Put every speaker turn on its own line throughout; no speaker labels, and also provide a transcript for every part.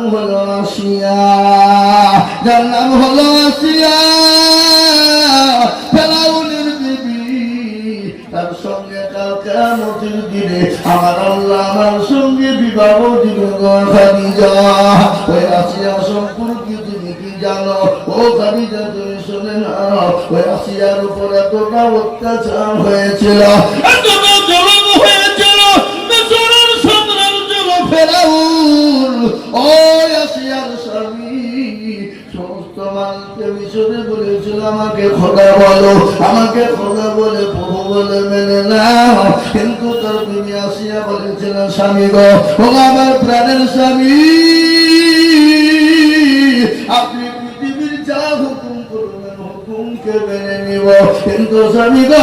নাম হলো আসিয়া, যার নাম হলো আসিয়া তার সঙ্গে কাল কেমতের দিনে আমার আল্লাহ আমার সঙ্গে বিবাহ গো খাদিজা। ওই আসিয়া সম্পর্কে তুমি কি জানো? ও খাদিজা, তুমি শুনে না। ওই আসিয়ার উপর এতটা অত্যাচার হয়েছিল। আমাকে খোদা বলো, আমাকে খোদা বলে, প্রভু বলে মেনে নাও। কিন্তু তার তুমি আসিয়া বলেছিল স্বামী গো, ও আমার প্রাণের স্বামী, আপনি পৃথিবীর যা হুকুম করবেন, হুকুমকে মেনে নিব। কিন্তু স্বামী গো,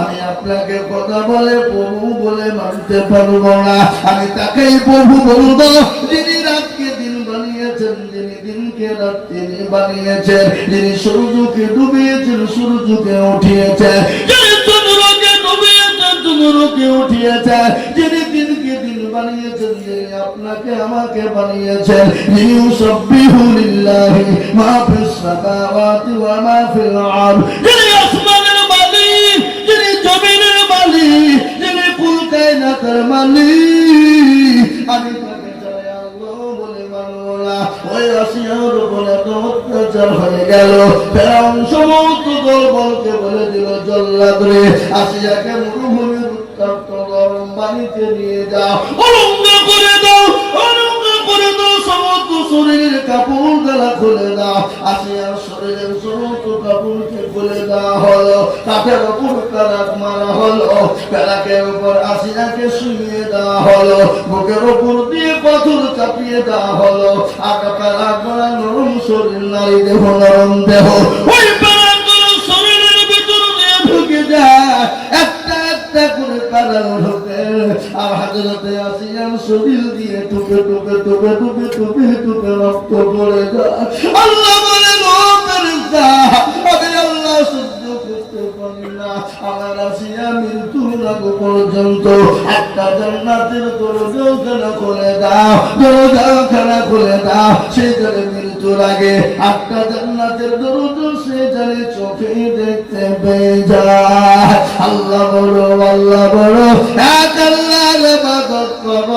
আমি আপনাকে কথা বলে, প্রভু বলে মানতে পারব না। আমি তাকেই প্রভু বলব যিনি দিনকে রাত তিনি বানিয়েছেন যিনি সূর্যকে ডুবিয়েছেন সূর্যকে উঠিয়েছেন যিনি চন্দ্রকে ডুবিয়েছেন চন্দ্রকে উঠিয়েছেন যিনি দিনকে দিন বানিয়েছেন যিনি আপনাকে আমাকে বানিয়েছেন যিনি সব্বিহুলিল্লাহি মা ফিস সামাওয়াতি ওয়া মা ফিল আরদ যিনি আসমানের মালিক যিনি জমিনের মালিক যিনি কুল কায়নাতের মালিক আমি তাকে ছাড়া আল্লাহ বলে মানব না ওই এত অত্যাচার হয়ে গেল। ফেরাউন সমস্ত দলবলকে বলে দিল জল্লাদ রে আসিয়াকে মরুভূমির উত্তপ্ত গরম পানিতে নিয়ে যাও। অলঙ্গ করে দাও অলঙ্গ করে দাও, সমস্ত শরীরের কাপড় গলা খুলে দাও। আসিয়ার শরীরের সমস্ত কাপড়কে খুলে দেওয়া হলো কাঠের উপর মারা হলো। উপর দেওয়া হলো, বুকের উপর দিয়ে পাথর চাপিয়ে দেওয়া হলো। আটা নরম শরীর, নারী দেহ, নরম দেহ। ওই শরীরের ঢুকে যায়। একটা একটা করে কারাল ঢুকে আর হাজরতে শরীর দিয়ে টুকে টুকে টুকে টুকে টুকে টুকে রক্ত পড়ে যায়। আল্লাহ ফেরেশতা, আমি আল্লাহ সহ্য করতে পারি না। আমার আসিয়া মৃত্যুর আগ পর্যন্ত একটা জান্নাতের দরজাখানা খুলে দাও দরজাখানা খুলে দাও। সেই জন্য মৃত্যুর আগে একটা জান্নাতের দরজা সে জানে চোখে দেখতে পেয়ে যায়। আল্লাহ বড় আল্লাহ বড় করো।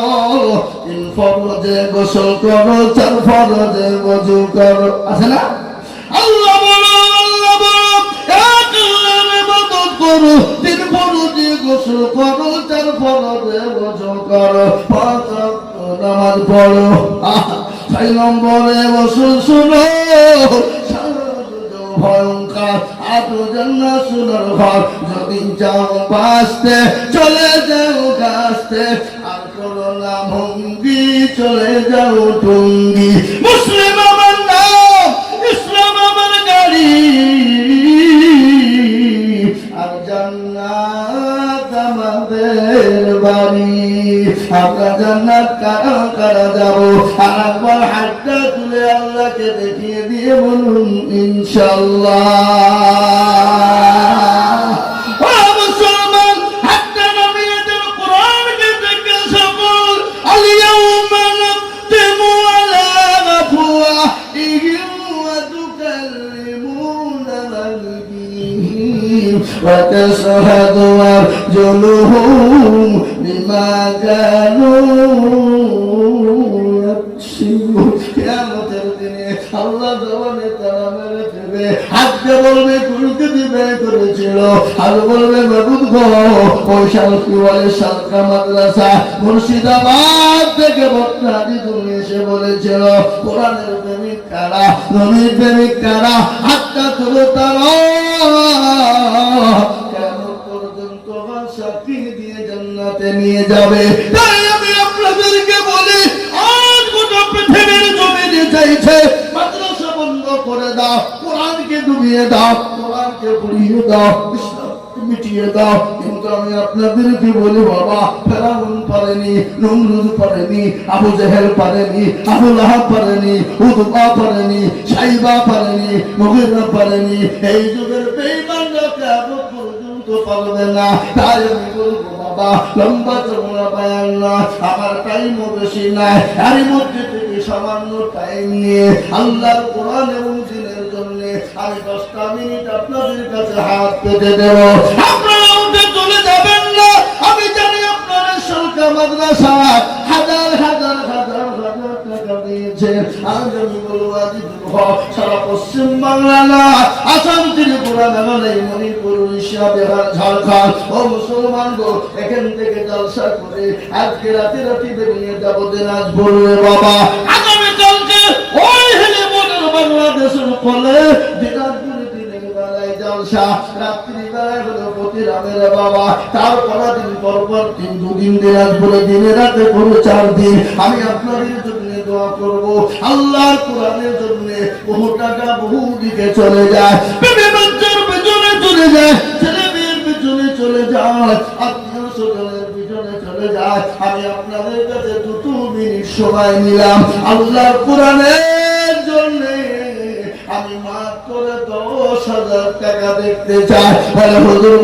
করো। আছে না? করো তিন ফরজে গোসল করো চার ফরজে ওযু করো। পাঁচ নামাজ পড়ো। ছয় নম্বরে ওষুধ শুনো। ভয়ঙ্কর জন্না সুন্দর ঘর যদি বাঁচতে, চলে যাও গাছতে। আর করো না ভঙ্গি চলে যাও টুঙ্গি। বাড়ি। আমরা জান্নাত কারা কারা যাব? আর একবার হাতটা তুলে আল্লাহকে দেখিয়ে দিয়ে বলুন ইনশাল্লাহ ও মুসলমান মুর্শিদাবাদ থেকে বক্তাদি তুমি এসে বলেছিল কোরআনের প্রেমিক কারা নবীর প্রেমিক কারা হাতটা তুলে তারা জান্নাতে নিয়ে যাবে। তাই আমি আপনাদেরকে বলি, আজ গোটা পৃথিবীর জমিনে চাইছে, মাদ্রাসা বন্ধ করে দাও, কোরআনকে ডুবিয়ে দাও, কোরআনকে পুড়িয়ে দাও মিটিয়ে দাও। কিন্তু আমি আপনাদেরকে বলি, বাবা, ফেরাউন পারেনি, নমরুদ পারেনি, আবু জেহেল পারেনি, আবু লাহাব পারেনি পারেনি, সাইবা পারেনি পারেনি। এই যুগের পর্যন্ত পারবে না। তাই আমি বলব বাবা লম্বা চমড়া পায়াল না, আমার বেশি নাই। এর মধ্যে থেকে সামান্য টাইম নিয়ে আল্লাহর কোরআন এবং জন্য আমি দশটা মিনিট আপনাদের কাছে হাত পেতে দেব। আপনারা চলে যাবেন না। আমি জানি সরকার মাদ্রাসা হাজার হাজার হাজার সারা পশ্চিম বাংলা না। আসাম ত্রিপুরা উড়িষ্যা বিহার ঝাড়খণ্ড। ও মুসলমান গো, এখান থেকে জলসা করে আজকে রাতে রাতে বেরিয়ে যাব দিনাজপুর বাবা। আগামী কালকে ওই হেলে মনের বাংলাদেশের ফলে দিনাজপুরে দিন পর পর তিন দিনে রাতে পুরো চার দিন আমি আপনাদের জন্য দোয়া করব। আল্লাহর জন্য বহু বহু দিকে চলে যায়। চলে যায়। পেছনে চলে যায় আত্মীয় স্বজনের পিছনে চলে যায় আমি আপনাদের কাছে দুটো মিনিট সময় নিলাম। আল্লাহর কোরআনের জন্য আমি মাত্র দশ হাজার টাকা দেখতে চাই। হুজুর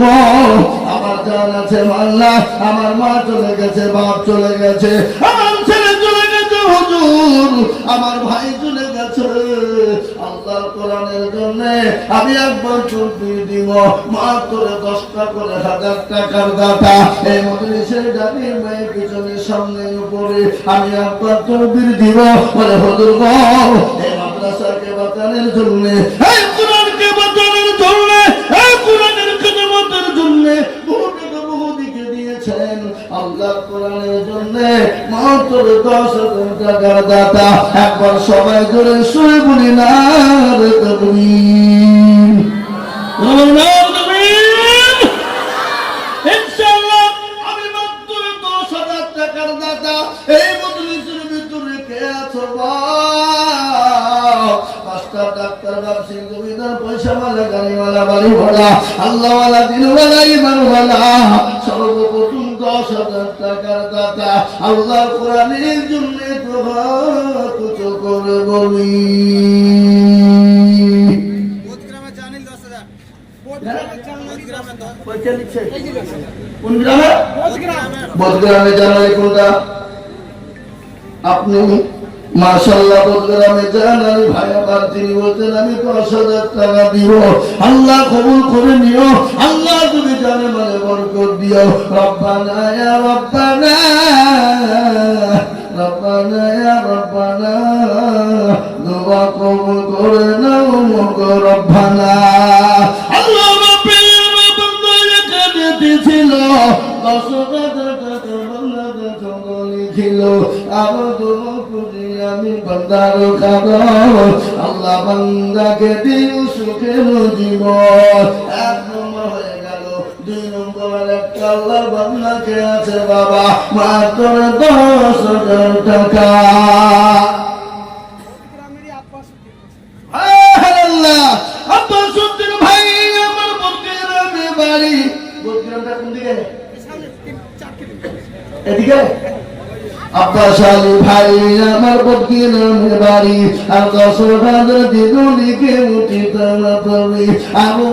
আমার জান আছে, মাল্লা, আমার মা চলে গেছে, বাপ চলে গেছে, আমার ছেলে চলে গেছে, হুজুর, আমার ভাই চলে গেছে। আল্লাহ কোরআনের জন্য আমি একবার চুক্তি দিব। মাত্র দশটা করে হাজার টাকার দাতা এই মজলিসের জানি মেয়ে পিছনে সামনে উপরে আমি একবার চুক্তি দিব। বলে হুজুর গো, এই মাদ্রাসাকে বাঁচানোর জন্য জন্য মাত্র দশ হাজার টাকার দাতা একবার সবাই জোরে শুয়ে বলি, না এই মজলিসের গাড়িওয়ালা, বাড়িওয়ালা, আল্লাহওয়ালা, দিনওয়ালা ইমানওয়ালা দশ হাজার টাকার দাতা আল্লাহ কোরআনের জন্য করে বলি কোন গ্রামে বদগ্রামে জানালে কোনটা? আপনি মাশাল্লাহ বদগ্রামে যান আমি ভাই আবার তিনি বলতেন আমি দিব। আল্লাহ কবুল করে নিও। আল্লাহ তুমি জানে মানে দিও। রব্বানা ইয়া রব্বানা রব্বানা ইয়া রব্বানা, দোয়া কবুল করে আল্লাহ রাব্বিল ছিল। দশ হাজার ছিল। আরও তুমি আমি বন্দার খাব আল্লাহ বান্দাকে দিও সুখের জীবন এক নম্বর হয়ে গেল দুই নম্বর একটা আল্লাহ বান্দাকে আছে বাবা মাত্র দশ হাজার টাকা। এদিকে? আত্মাশালী ভাই, আমার বকিলের বাড়ি। আর দশর বাজার দিদুলিকে উঠি তাড়াতাড়ি আরও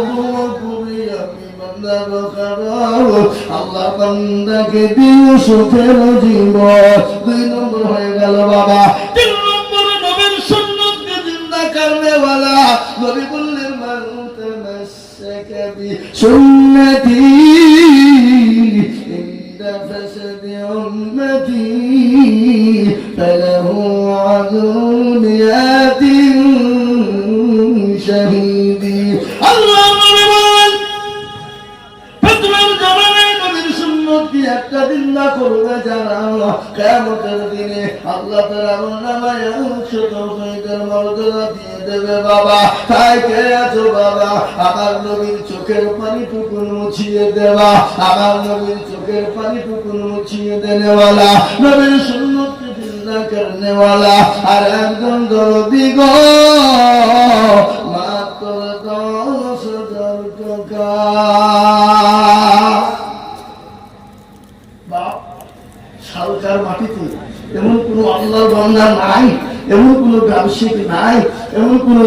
আল্লাহ বান্দাকে দিও সুখের জীবন। দুই নম্বর হয়ে গেল বাবা। তিন নম্বর নবীর সুন্নতকে জিন্দা করনে वाला নবী বললেন মানুতে মাসকে সুন্নতি فسد أمتي فله عذر يات شهيدي الله নবী বলেন ফতোয়ার জামানায় নবীর সুন্নত কি একটা দিন না করবে যারা কিয়ামতের দিনে আল্লাহ তাআলা আমার নামায় একশো তৌফিকের মর্যাদা দিয়ে দেবে বাবা, তাই কে আছো বাবা? আমার নবীর চোখের পানি টুকুন মুছিয়ে দেবা, আমার নবীর চোখের পানি টুকুন মুছিয়ে দেনেওয়ালা, নবীর সুন্নতকে জিন্দা করনেওয়ালা, আর একজন দরদি গো, মাত্র দশ হাজার টাকা। সালকার মাটিতে এমন কোন আল্লাহর বান্দা নাই। এমন কোন ব্যবসায়িক নাই, এমন কোন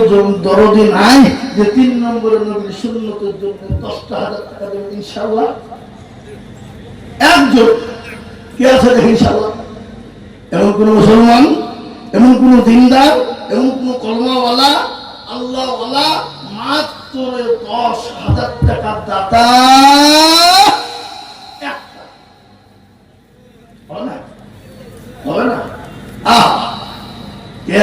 দরদি নাই যে তিন নম্বরের নবীর সুন্নতের জন্য দশটা হাজার টাকা দেবে ইনশাল্লাহ একজন কে আছে দেখে ইনশাল্লাহ এমন কোন মুসলমান, এমন কোন দিনদার, এমন কোন কলমাওয়ালা, আল্লাহওয়ালা মাত্র দশ হাজার টাকা দাতা একটা। হবে না হবে না আহ কে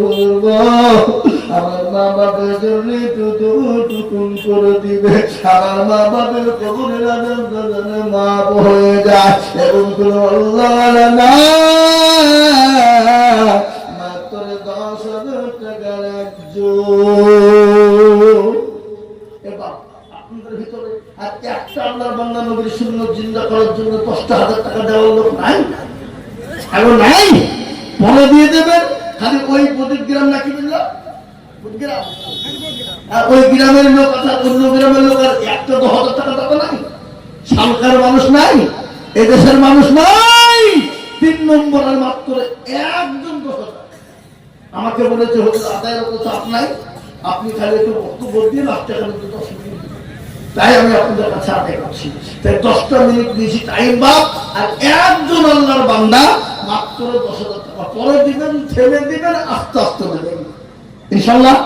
বলব আমার মা বাপের জন্য একটু টুকুন দিবে আমার মা যেন মাপ হয়ে যায় মাত্র দশ হাজার টাকার একজন আপনাদের ভিতরে আর একটা আল্লাহর করার জন্য দশটা হাজার টাকা দেওয়ার লোক নাই? এখন নাই মনে দিয়ে দেবেন? খালি ওই প্রদীপ গ্রাম নাকি বুঝলো? আর ওই গ্রামের লোক অন্য গ্রামের লোক আর দশ হাজার টাকা নাই সালকার মানুষ নাই এদেশের মানুষ নাই তিন নম্বরের মাত্র একজন আমাকে বলেছে হচ্ছে আদায়ের তো চাপ নাই। আপনি খালি একটু বক্তব্য দিয়ে খালি দুটো শুনিয়ে দিন। তাই আমি আপনাদের কাছে আদায় করছি। তাই দশটা মিনিট দিয়েছি টাইম বাপ। আর একজন আল্লাহর বান্দা মাত্র দশ হাজার টাকা পরে দিবেন ছেড়ে দিবেন আস্তে আস্তে দেবেন ইনশাল্লাহ